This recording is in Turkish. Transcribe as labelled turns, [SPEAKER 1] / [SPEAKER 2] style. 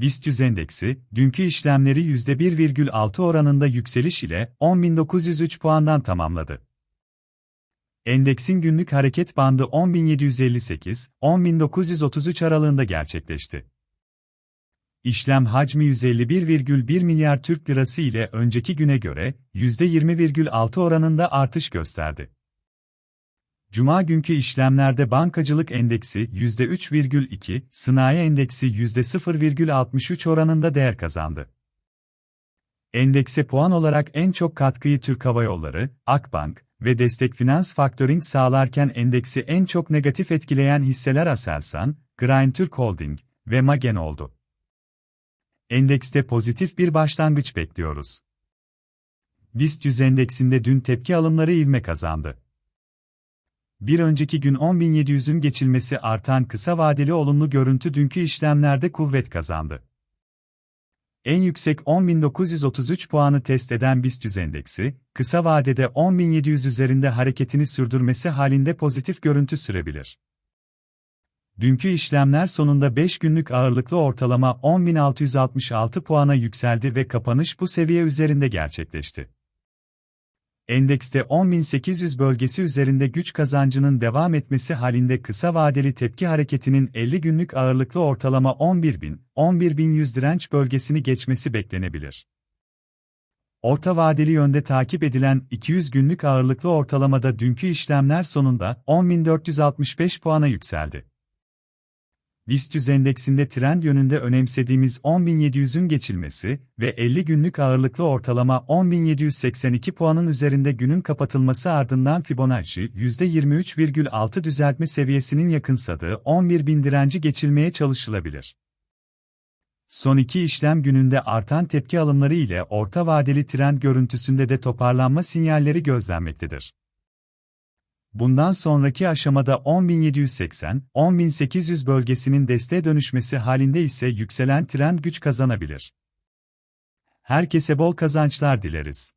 [SPEAKER 1] BIST 100 endeksi, dünkü işlemleri %1,6 oranında yükseliş ile 10.903 puandan tamamladı. Endeksin günlük hareket bandı 10.758-10.933 aralığında gerçekleşti. İşlem hacmi 151,1 milyar Türk lirası ile önceki güne göre %20,6 oranında artış gösterdi. Cuma günkü işlemlerde bankacılık endeksi %3,2, sanayi endeksi %0,63 oranında değer kazandı. Endekse puan olarak en çok katkıyı Türk Hava Yolları, Akbank ve Destek Finans Factoring sağlarken endeksi en çok negatif etkileyen hisseler Aselsan, Grain Türk Holding ve Magen oldu. Endekste pozitif bir başlangıç bekliyoruz. BIST 100 endeksinde dün tepki alımları ivme kazandı. Bir önceki gün 10.700'ün geçilmesi artan kısa vadeli olumlu görüntü dünkü işlemlerde kuvvet kazandı. En yüksek 10.933 puanı test eden BIST 100 endeksi, kısa vadede 10.700 üzerinde hareketini sürdürmesi halinde pozitif görüntü sürebilir. Dünkü işlemler sonunda 5 günlük ağırlıklı ortalama 10.666 puana yükseldi ve kapanış bu seviye üzerinde gerçekleşti. Endekste 10.800 bölgesi üzerinde güç kazancının devam etmesi halinde kısa vadeli tepki hareketinin 50 günlük ağırlıklı ortalama 11.000, 11.100 direnç bölgesini geçmesi beklenebilir. Orta vadeli yönde takip edilen 200 günlük ağırlıklı ortalamada dünkü işlemler sonunda 10.465 puana yükseldi. BIST 100 endeksinde trend yönünde önemsediğimiz 10.700'ün geçilmesi ve 50 günlük ağırlıklı ortalama 10.782 puanın üzerinde günün kapatılması ardından Fibonacci %23,6 düzeltme seviyesinin yakınsadığı 11.000 direnci geçilmeye çalışılabilir. Son iki işlem gününde artan tepki alımları ile orta vadeli trend görüntüsünde de toparlanma sinyalleri gözlenmektedir. Bundan sonraki aşamada 10.780-10.800 bölgesinin desteğe dönüşmesi halinde ise yükselen trend güç kazanabilir. Herkese bol kazançlar dileriz.